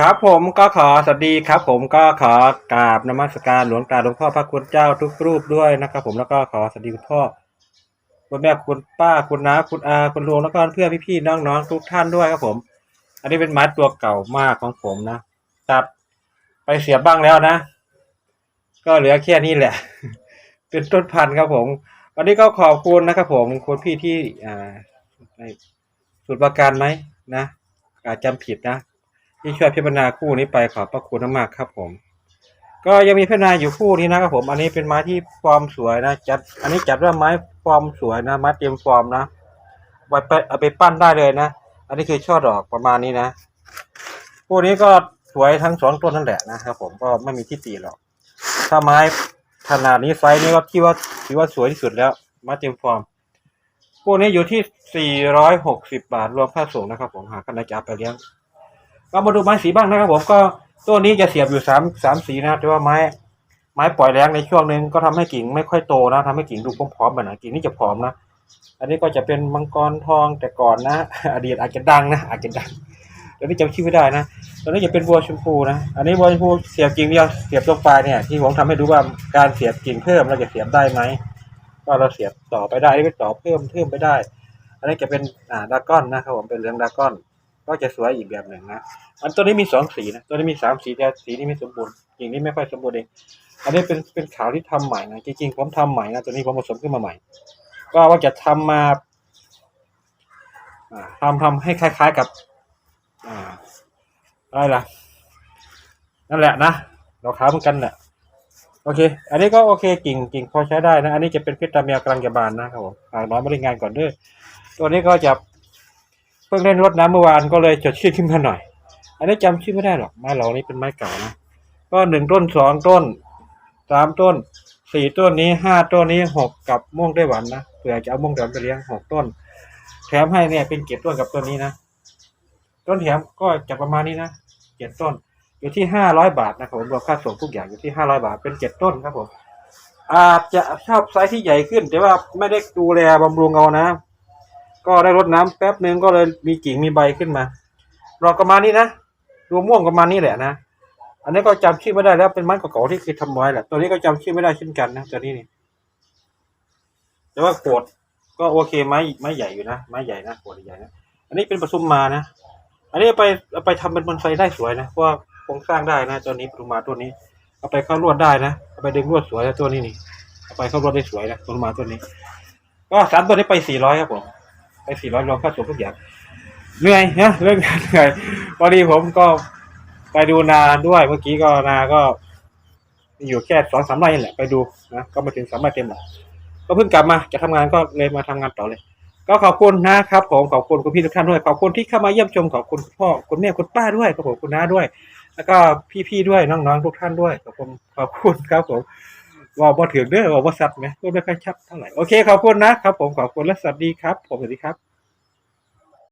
ครับผมก็ขอสวัสดีครับ ผมก็ขอกราบนมัสการหลวงตาหลวงพ่อพระคุณเจ้าทุกรูปด้วยนะครับ ผมแล้วก็ขอสวัสดีคุณพ่อคุณแม่คุณป้าคุณน้าคุณอาคุณลุงแล้วก็เพื่อนพี่ๆน้องๆทุกท่านด้วยครับผม อันนี้เป็นไม้ตัวเก่ามากของผมนะตัดไปเสียบบ้างแล้วนะ ก็เหลือแค่นี้แหละ เป็นต้นพันธุ์ครับผม วันนี้ก็ขอบคุณนะครับผมคุณพี่ที่อ่าสุดประการไหมนะอาจจำผิดนะ ที่ช่วยพิจารณาคู่นี้ไปขอบพระคุณมากครับผม ก็ยังมีพิจารณาอยู่คู่นี้นะครับผม อันนี้เป็นไม้ที่ฟอร์มสวยนะจัด อันนี้จัดว่าไม้ฟอร์มสวยนะไม้เตรียมฟอร์มนะไว้ไปเอาไปปั้นได้เลยนะ อันนี้คือช่อดอกประมาณนี้นะคู่นี้ก็สวยทั้งสองต้นนั่นแหละนะครับผมก็ไม่มีที่ตีหรอก ถ้าไม้ขนาดนี้ไซส์นี้ก็ที่ว่าถือว่าสวยที่สุดแล้วไม้เตรียมฟอร์มคู่นี้อยู่ที่ 460 บาท รวมค่าส่งนะครับผมหากใครจะเอาไปเลี้ยง ก็มาดูไม้สีบ้างนะครับผมก็ต้นนี้จะเสียบอยู่สามสามสีนะแต่ว่าไม้ ไม้ปล่อยแรงในช่วงหนึ่งก็ทำให้กิ่งไม่ค่อยโตนะทำให้กิ่งดูผอมๆแบบนะกิ่งนี่จะผอมนะอันนี้ก็จะเป็นมังกรทองแต่ก่อนนะ อดีตอาจจะดังนะอาจจะดังเดี๋ยวนี้จำชื่อไม่ได้นะตอนนี้จะเป็นบัวชมพูนะ อันนี้บัวชมพูเสียบกิ่งเดียวเสียบตรงปลายเนี่ยที่ผมทำให้ดูว่าการเสียบกิ่งเพิ่มเราจะเสียบได้ไหมว่าเราเสียบต่อไปได้หรือไม่ต่อเพิ่มเพิ่มไปได้ อันนี้จะเป็นอ่าดากอนนะครับผมเป็นเหลืองดากอน ก็จะสวยอีกแบบหนึ่งนะอันตัวนี้มีสองสีนะตัวนี้มีสามสีแต่สีนี้ไม่สมบูรณ์กิ่งนี้ไม่ค่อยสมบูรณ์เองอันนี้เป็นเป็นขาวที่ทำใหม่นะจริงๆผมทำใหม่นะตัวนี้ผมผสมขึ้นมาใหม่ ก็ว่าจะทำมาอ่าทำทำให้คล้าย ๆกับอะไรล่ะนั่นแหละนะเราขาวเหมือนกันแหละโอเค อันนี้ก็โอเคกิ่งกิ่งพอใช้ได้นะ อันนี้จะเป็นเพชรตาเมียกลังจะบานนะครับผมฝากน้อยมาเล่นงานก่อนด้อตัวนี้ก็จะ พิ่งเล่นรดน้ำเมื่อวานก็เลยจดชื่อขึ้นมาหน่อย อันนี้จำชื่อไม่ได้หรอกไม้เหล่านี้เป็นไม้เก่านะก็หนึ่งต้นสองต้นสามต้นสี่ต้นนี้ห้าต้นนี้หกกับม่วงได้หวานนะเผื่อจะเอาม่วงแดงไปเลี้ยงหกต้น แถมให้เนี่ยเป็นเจ็ดต้นกับต้นนี้นะต้นแถมก็จะประมาณนี้นะเจ็ดต้น อยู่ที่ห้าร้อยบาทนะครับผมรวมค่าส่งทุกอย่างอยู่ที่ห้าร้อยบาทเป็นเจ็ดต้นครับผมอาจจะชอบไซส์ที่ใหญ่ขึ้น แต่ว่าไม่ได้ดูแลบำรุงเอานะ ก็ได้รดน้ำแป๊บหนึ่งก็เลยมีกิ่งมีใบขึ้นมาดอกประมาณนี้นะรวมม่วงประมาณนี้แหละนะ อันนี้ก็จำชื่อไม่ได้แล้วเป็นไม้เก่าๆที่เคยทำไว้แหละ ตัวนี้ก็จำชื่อไม่ได้เช่นกันนะตัวนี้นี่แต่ว่าโกดก็โอเคไม้ไม้ใหญ่อยู่นะไม้ใหญ่นะโกดใหญ่นะอันนี้เป็นปทุมมานะ อันนี้เอาไปเอาไปทำเป็นบอนไซได้สวยนะเพราะว่าโครงสร้างได้นะตัวนี้ปทุมมาตัวนี้ เอาไปเข้าลวดได้นะเอาไปดึงลวดสวยนะตัวนี้นี่เอาไปเข้าลวดได้สวยนะปทุมมาตัวนี้ ก็สามตัวนี้ไปสี่ร้อยครับผม ไปสี่ร้อยรวมค่าส่ทุกอย่างเหนื่อยนะเรื่องงานเหนื่อยพอดีผมก็ไปดูนาด้วยเมื่อกี้ก็นาก็อยู่แค่สองสามไร่แหละไปดูนะก็มาถึงสามไร่เต็มแล้วก็เพิ่งกลับมาจะทำงานก็เลยมาทำงานต่อเลย ก็ขอบคุณนะครับผมขอบคุณคุณพี่ทุกท่านด้วยขอบคุณที่เข้ามาเยี่ยมชมขอบคุณคุณพ่อคุณแม่คุณป้าด้วยขอบคุณคุณน้าด้วย แล้วก็พี่ๆด้วยน้องๆทุกท่านด้วยขอบคุณขอบคุณครับผม ว่าบ่ถึงเด้อว่าบ่สัตว์ไหมพูดไม่ค่อยชัดเท่าไหร่โอเคขอบคุณนะครับผมขอบคุณและสวัสดีครับ ผมสวัสดีครับ